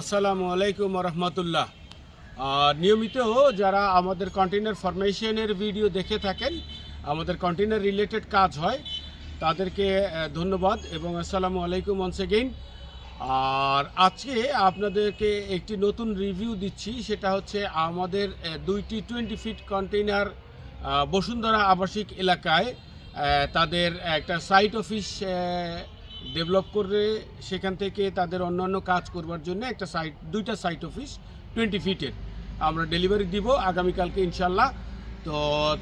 আসসালামু আলাইকুম রহমতুল্লাহ নিয়মিত যারা আমাদের কন্টেনার ফরমেশনের ভিডিও দেখে থাকেন, আমাদের কন্টেনার রিলেটেড কাজ হয়, তাদেরকে ধন্যবাদ এবং আসসালামু আলাইকুম ওয়ান্স এগেইন আর আজকে আপনাদেরকে একটি নতুন রিভিউ দিচ্ছি, সেটা হচ্ছে আমাদের দুইটি টোয়েন্টি ফিট কন্টেনার বসুন্ধরা আবাসিক এলাকায় তাদের একটা সাইট অফিস ডেভেলপ করে সেখান থেকে তাদের অন্যান্য কাজ করবার জন্য একটা সাইট দুইটা সাইট অফিস টোয়েন্টি ফিটের আমরা ডেলিভারি দিব আগামীকালকে ইনশাল্লাহ তো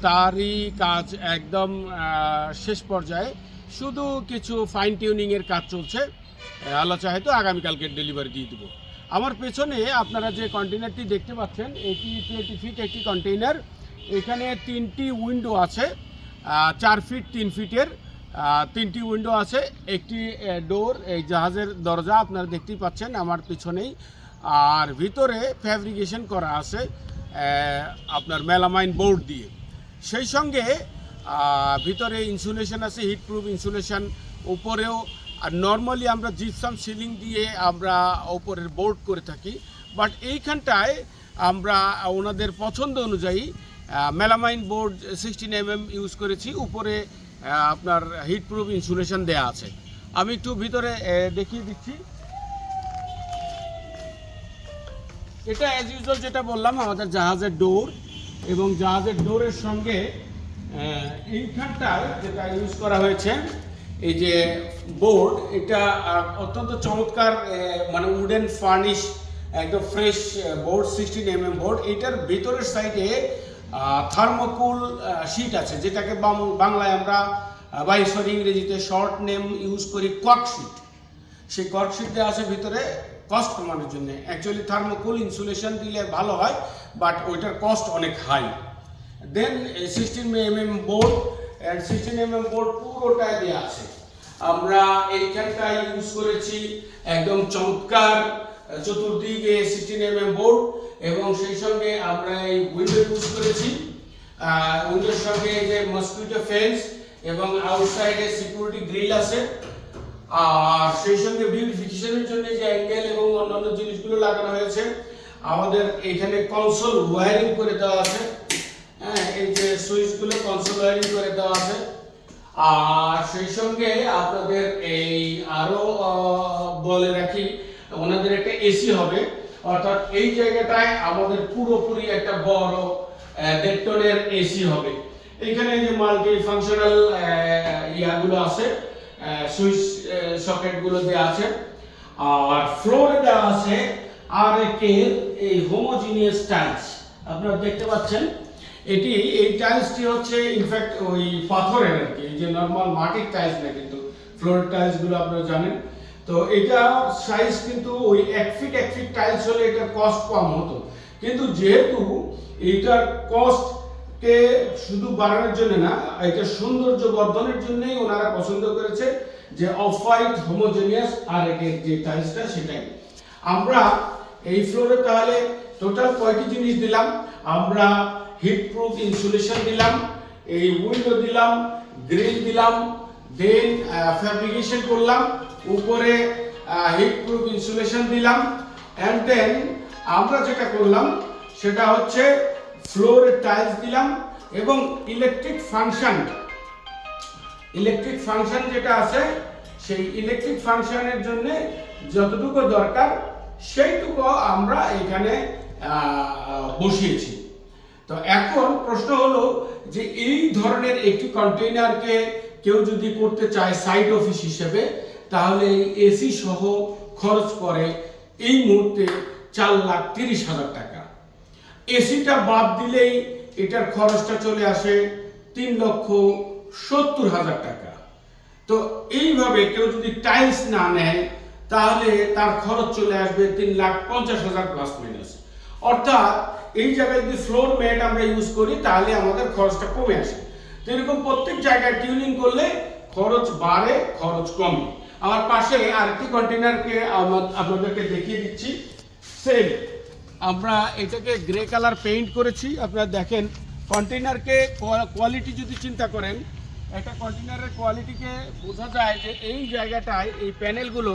তারই কাজ একদম শেষ পর্যায়ে। শুধু কিছু ফাইন টিউনিংয়ের কাজ চলছে। আল্লাহ চাহে তো আগামীকালকে ডেলিভারি দিয়ে দেবো। আমার পেছনে আপনারা যে কন্টেনারটি দেখতে পাচ্ছেন, এটি টোয়েন্টি ফিট একটি কন্টেইনার এখানে তিনটি উইন্ডো আছে চার ফিট তিন ফিটের তিনটি উইন্ডো আছে, একটি ডোর এই জাহাজের দরজা আপনারা দেখতেই পাচ্ছেন, আমার পিছনেই। আর ভিতরে ফ্যাব্রিকেশন করা আছে আপনার মেলামাইন বোর্ড দিয়ে। সেই সঙ্গে ভিতরে ইনসুলেশন আছে হিট প্রুফ ইনসুলেশন উপরেও, আর নর্মালি আমরা জিপসাম সিলিং দিয়ে আমরা ওপরের বোর্ড করে থাকি। বাট এইখানটায় আমরা ওনাদের পছন্দ অনুযায়ী melamine board sixteen M use করেছি, উপরে আপনার হিট প্রুফ ইনসুলেশন দেয়া আছে। আমি একটু ভিতরে দেখিয়ে দিচ্ছি। এটা অ্যাজ ইউজুয়াল যেটা বললাম, আমাদের জাহাজের ডোর এবং জাহাজের ডোরের সঙ্গে এইখানটায় যেটা ইউজ করা হয়েছে, এই যে বোর্ড এটা অত্যন্ত চমৎকার মানে উডেন ফার্নিশ একদম fresh board sixteen M M board এটার ভিতরের সাইডে থার্মোকুল শিট আছে, যেটাকে বাংলায় আমরা বা সরি ইংরেজিতে শর্ট নেম ইউজ করি কক শিট সেই কর্ক শিট আছে ভিতরে কস্ট কমানোর জন্য। অ্যাকচুয়ালি থার্মোকুল ইনসুলেশন দিলে ভালো হয় বাট ওইটার কস্ট অনেক high then sixteen M M board and sixteen M M board পুরোটাই দেওয়া আছে। আমরা এইখানটা ইউজ করেছি, একদম চমৎকার চতুর্দিকে সিক্সটিন এম এম বোর্ড এবং সেই সঙ্গে আমরা এই উইন্ডো ইউজ করেছি। উইন্ডোর সঙ্গে যে মসকিউটো ফেন্স এবং আউটসাইডে সিকিউরিটি গ্রিল আছে। আর সেই সঙ্গে বিউটিফিকেশনের জন্য যে অ্যাঙ্গেল এবং অন্যান্য জিনিসগুলো লাগানো হয়েছে আমাদের এখানে কনসোল ওয়্যারিং করে দেওয়া আছে। হ্যাঁ এই যে সুইচগুলো কনসোল ওয়্যারিং করে দেওয়া আছে। আর সেই সঙ্গে আপনাদের এই আরও আহ, বলে রাখি ওনাদের একটা এসি হবে। অর্থাৎ এই জায়গাটায় আমাদের পুরোপুরি একটা বড় দেড় এসি হবে। এখানে যে মাল্টি ফাংশনাল ইয়াগুলো আছে সুইচ সকেটগুলো দেওয়া আছে। আর ফ্লোরে দেওয়া আছে আর একের এই হোমোজিনিয়াস টাইলস আপনারা দেখতে পাচ্ছেন, এটি, এই টাইলসটি হচ্ছে ইনফ্যাক্ট ওই পাথরের আর কি যে নর্মাল মাটির টাইলস না কিন্তু ফ্লোর টাইলসগুলো আপনারা জানেন। তো এটা সাইজ কিন্তু ওই এক ফিট এক ফিট টাইলস হলে এটার কস্ট কম হতো। কিন্তু যেহেতু এইটার কস্ট কে শুধু বাড়ানোর জন্য না, এটা সৌন্দর্য বর্ধনের জন্যই ওনারা পছন্দ করেছে যে অফ হোয়াইট হোমোজেনিয়াস আর একের যে টাইলসটা সেটাই। আমরা এই ফ্লোরে তাহলে টোটাল কয়টি জিনিস দিলাম? আমরা হিট প্রুফ ইনসুলেশন দিলাম, এই উইন্ডো দিলাম গ্রিল দিলাম দেন ফ্যাব্রিকেশন করলাম, উপরে হিট প্রুফ ইনসুলেশন দিলাম অ্যান্ড দেন আমরা যেটা করলাম, সেটা হচ্ছে ফ্লোরে টাইলস দিলাম এবং ইলেকট্রিক ফাংশন ইলেকট্রিক ফাংশন যেটা আছে, সেই ইলেকট্রিক ফাংশনের জন্য যতটুকু দরকার, সেইটুকু আমরা এখানে বসিয়েছি। তো এখন প্রশ্ন হলো যে এই ধরনের একটি কন্টেইনারকে কেউ যদি করতে চায় সাইট অফিস হিসেবে, তাহলে এসি সহ খরচ পড়ে এই মুহূর্তে চার লাখ তিরিশ হাজার টাকা। এসিটা বাদ দিলেই এটার খরচটা চলে আসে তিন লক্ষ সত্তর হাজার টাকা। তো এইভাবে কেউ যদি টাইলস না নেয়, তাহলে তার খরচ চলে আসবে তিন লাখ পঞ্চাশ হাজার প্লাস মাইনাস অর্থাৎ এই জায়গায় যদি ফ্লোর ম্যাট আমরা ইউজ করি, তাহলে আমাদের খরচটা কমে আসে। তো এরকম প্রত্যেক জায়গায় টিউনিং করলে খরচ বাড়ে, খরচ কমে। আমার পাশে আরেকটি কন্টেনারকে আপনাদেরকে দেখিয়ে দিচ্ছি। সেম আমরা এটাকে গ্রে কালার পেইন্ট করেছি। আপনারা দেখেন কন্টেনারকে কোয়ালিটি যদি চিন্তা করেন, একটা কন্টেনারের কোয়ালিটিকে বোঝা যায় যে এই জায়গাটায় এই প্যানেলগুলো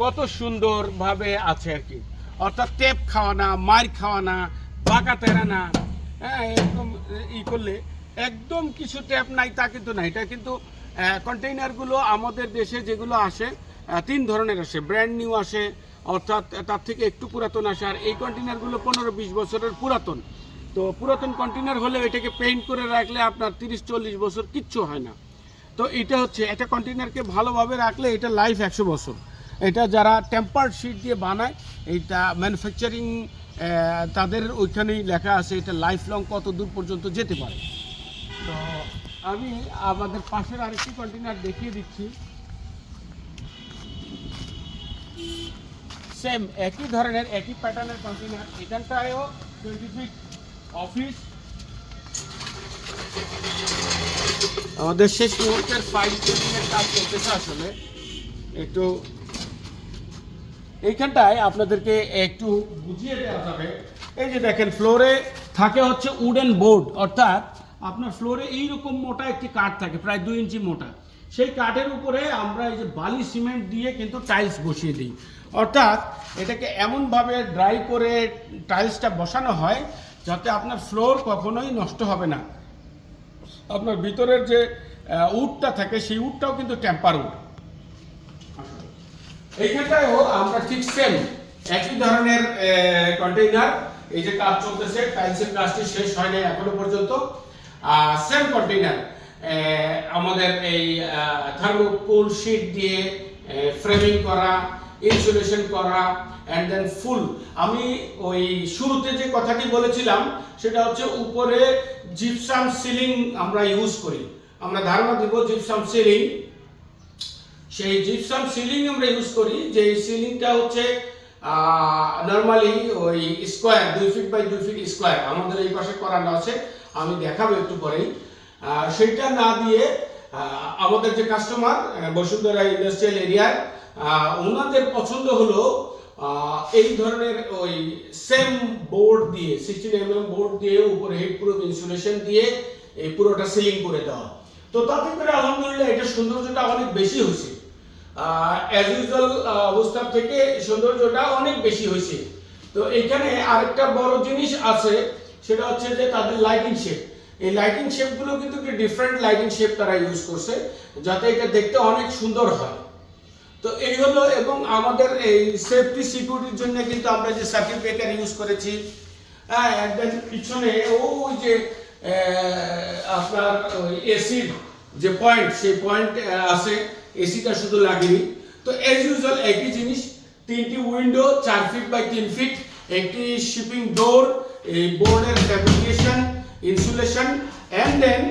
কত সুন্দরভাবে আছে আর কি। অর্থাৎ টেপ খাওয়া না মার খাওয়া না বাঁকা তেরা না হ্যাঁ এরকম ই করলে একদম কিছু ট্যাপ নাই, তা কিন্তু না। এটা কিন্তু কন্টেইনারগুলো আমাদের দেশে যেগুলো আসে তিন ধরনের আসে। ব্র্যান্ড নিউ আসে, অর্থাৎ তার থেকে একটু পুরাতন আসে। আর এই কন্টেইনারগুলো পনেরো বিশ বছরের পুরাতন। তো পুরাতন কন্টেইনার হলে এটাকে পেইন্ট করে রাখলে আপনার তিরিশ চল্লিশ বছর কিচ্ছু হয় না। তো এটা হচ্ছে একটা কন্টেইনারকে ভালোভাবে রাখলে এটা লাইফ একশো বছর। এটা যারা টেম্পার্ড শিট দিয়ে বানায়, এটা ম্যানুফ্যাকচারিং তাদের ওইখানেই লেখা আছে, এটা লাইফ লং কত দূর পর্যন্ত যেতে পারে। তো আমি আমাদের পাশের আরেকটি কন্টেনার দেখিয়ে দিচ্ছি। সেম একই ধরনের, একই প্যাটার্নের কন্টেনার এখানটায়ও টোয়েন্টি ফিট অফিস আমাদের শেষ মুহূর্তের ফাইল এর কাজ চলতেছে আসলে। একটু এইখানটায় আপনাদেরকে একটু বুঝিয়ে দেওয়া যাবে। এই যে দেখেন ফ্লোরে থাকে হচ্ছে উডেন বোর্ড অর্থাৎ আপনার ফ্লোরে এইরকম মোটা একটি কাঠ থাকে, প্রায় দুই ইঞ্চি মোটা। সেই কাঠের উপরে আমরা এই যে বালি সিমেন্ট দিয়ে কিন্তু টাইলস বসিয়ে দিই। অর্থাৎ এটাকে এমনভাবে ড্রাই করে টাইলসটা বসানো হয়, যাতে আপনার ফ্লোর কখনোই নষ্ট হবে না। আপনার ভিতরের যে উডটা থাকে, সেই উডটাও কিন্তু টেম্পার উড এইখানটায়ও আমরা ঠিক সেম একই ধরনের কন্টেইনার এই যে কাজ চলতেছে টাইলসের কাজটি শেষ হয় নাই এখনও পর্যন্ত। সেম কন্টেইনার আমাদের এই থার্মোকোল শিট দিয়ে ফ্রেমিং করা ইনসুলেশন করা অ্যান্ড দেন ফুল আমি ওই শুরুতে যে কথাটি বলেছিলাম, সেটা হচ্ছে উপরে জিপসাম সিলিং আমরা ইউজ করি। আমরা ধারণা দিব জিপসাম সিলিং সেই জিপসাম সিলিং আমরা ইউজ করি, যে সিলিংটা হচ্ছে নর্মালি ওই স্কোয়ার দুই ফিট বাই দুই ফিট স্কোয়ার আমাদের এই পাশে করানো আছে। আমি দেখাবো একটু পরেই। সেটা না দিয়ে আমাদের যে কাস্টমার বসুন্ধরা ইন্ডাস্ট্রিয়াল এরিয়ায় ওনাদের পছন্দ হলো এই ধরনের ওই সেম বোর্ড দিয়ে সিক্সটিন এম এম বোর্ড দিয়ে উপরে হেড প্রুফ ইনসুলেশন দিয়ে এই পুরোটা সিলিং করে দেওয়া। তো তাতে করে আলহামদুলিল্লাহ এটা সৌন্দর্যটা অনেক বেশি হয়েছে। অ্যাজ ইউজুয়াল অবস্থার থেকে সৌন্দর্যটা অনেক বেশি হয়েছে। তো এখানে আরেকটা বড় জিনিস আছে সেটা হচ্ছে যে তাদের লাইটিং শেপ এই লাইটিং শেপগুলো কিন্তু ডিফারেন্ট লাইটিং শেপ তারা ইউজ করছে, যাতে এটা দেখতে অনেক সুন্দর হয়। তো এই হলো এবং আমাদের এই সেফটি সিকিউরিটির জন্য কিন্তু আমরা যে সার্কিট ব্রেকার ইউজ করেছি হ্যাঁ then পিছনে ওই যে আপনার এসির যে পয়েন্ট সেই পয়েন্ট আছে এসিটা শুধু লাগেনি। তো এজ ইউজুয়াল একই জিনিস, তিনটি উইন্ডো চার ফিট বাই তিন ফিট একটি শিপিং ডোর এই বোর্ডের ফ্যাব্রিকেশন ইনসুলেশন অ্যান্ড দেন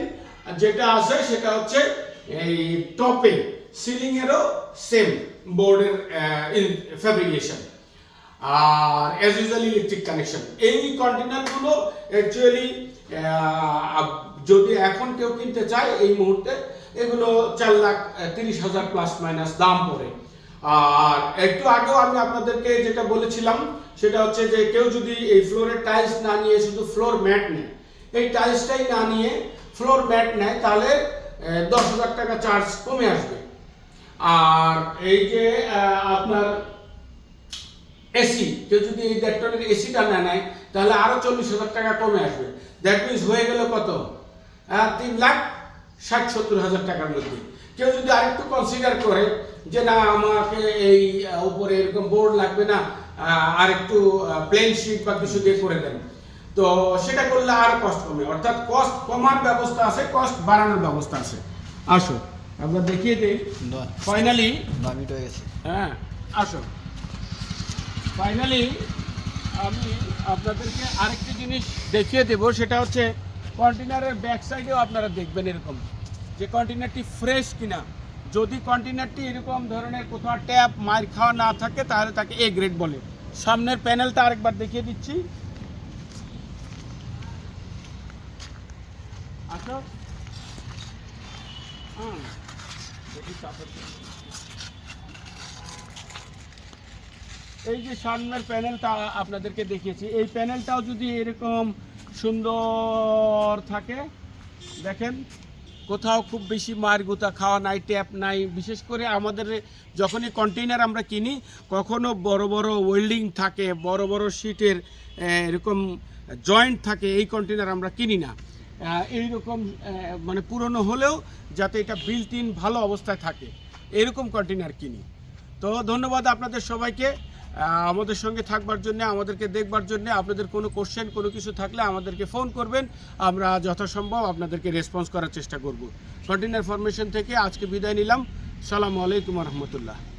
যেটা আছে সেটা হচ্ছে এই টপে সিলিং এরও সেম বোর্ডের ফ্যাব্রিকেশন আর অ্যাজ ইউজুয়াল ইলেকট্রিক কানেকশন এই কন্টেনারগুলো অ্যাকচুয়ালি যদি এখন কেউ কিনতে চায় এই মুহূর্তে, এগুলো চার লাখ তিরিশ হাজার প্লাস মাইনাস দাম পড়ে। আর একটু আগেও আমি আপনাদেরকে যেটা বলেছিলাম, সেটা হচ্ছে যে কেউ যদি এই ফ্লোরের টাইলস না নিয়ে শুধু ফ্লোর ম্যাট নেয়, এই টাইলসটাই না নিয়ে ফ্লোর ম্যাট নেয়, তাহলে দশ হাজার টাকা চার্জ কমে আসবে। আর এই যে আপনার এসি কেউ যদি এই দেড় এসিটা না নেয়, তাহলে আরও চল্লিশ হাজার টাকা কমে আসবে। দ্যাট মিনস হয়ে গেল কত? তিন লাখ ষাট সত্তর হাজার টাকার মধ্যে। কেউ যদি আরেকটু কনসিডার করে যে না আমাকে এই উপরে এরকম বোর্ড লাগবে না আর একটু প্লেন শিট বা কিছু দিয়ে করে দেন। তো সেটা করলে আর কষ্ট কমে। অর্থাৎ কস্ট কমার ব্যবস্থা আছে কস্ট বাড়ানোর ব্যবস্থা আছে। আসো আমরা দেখিয়ে দিই। ফাইনালি মিনিট হয়ে গেছে। হ্যাঁ আসো। ফাইনালি আমি আপনাদেরকে আরেকটি জিনিস দেখিয়ে দেব সেটা হচ্ছে কন্টেনারের ব্যাক সাইডেও আপনারা দেখবেন এরকম। যে কন্টেনারটি ফ্রেশ কিনা। যদি কন্টেনারটি এরকম ধরনের কোথাও ট্যাপ মার খাওয়া না থাকে, তাহলে তাকে এ গ্রেড বলে। সামনের প্যানেলটা আরেকবার দেখিয়ে দিচ্ছি। এই যে সামনের প্যানেলটা আপনাদেরকে দেখিয়েছি। এই প্যানেলটাও যদি এরকম সুন্দর থাকে, দেখেন। কোথাও খুব বেশি মার গুতা খাওয়া নাই ট্যাপ নাই। বিশেষ করে আমাদের যখনই কন্টেইনার আমরা কিনি কখনো বড় বড় ওয়েল্ডিং থাকে বড় বড় শিটের এরকম জয়েন্ট থাকে এই কন্টেইনার আমরা কিনি না। আহ, এইরকম আহ, মানে পুরনো হলেও যাতে এটা বিল্ট ইন ভালো অবস্থায় থাকে এরকম কন্টেইনার কিনি। তো ধন্যবাদ আপনাদের সবাইকে। আমাদের সঙ্গে থাকবার জন্য, আমাদেরকে দেখবার জন্য, আপনাদের কোনো কোশ্চেন কোনো কিছু থাকলে আমাদেরকে ফোন করবেন। আমরা যথাসম্ভব আপনাদেরকে রেসপন্স করার চেষ্টা করব। কন্টেনার ফরমেশন থেকে আজকে বিদায় নিলাম। সালামু আলাইকুম রহমতুল্লাহ।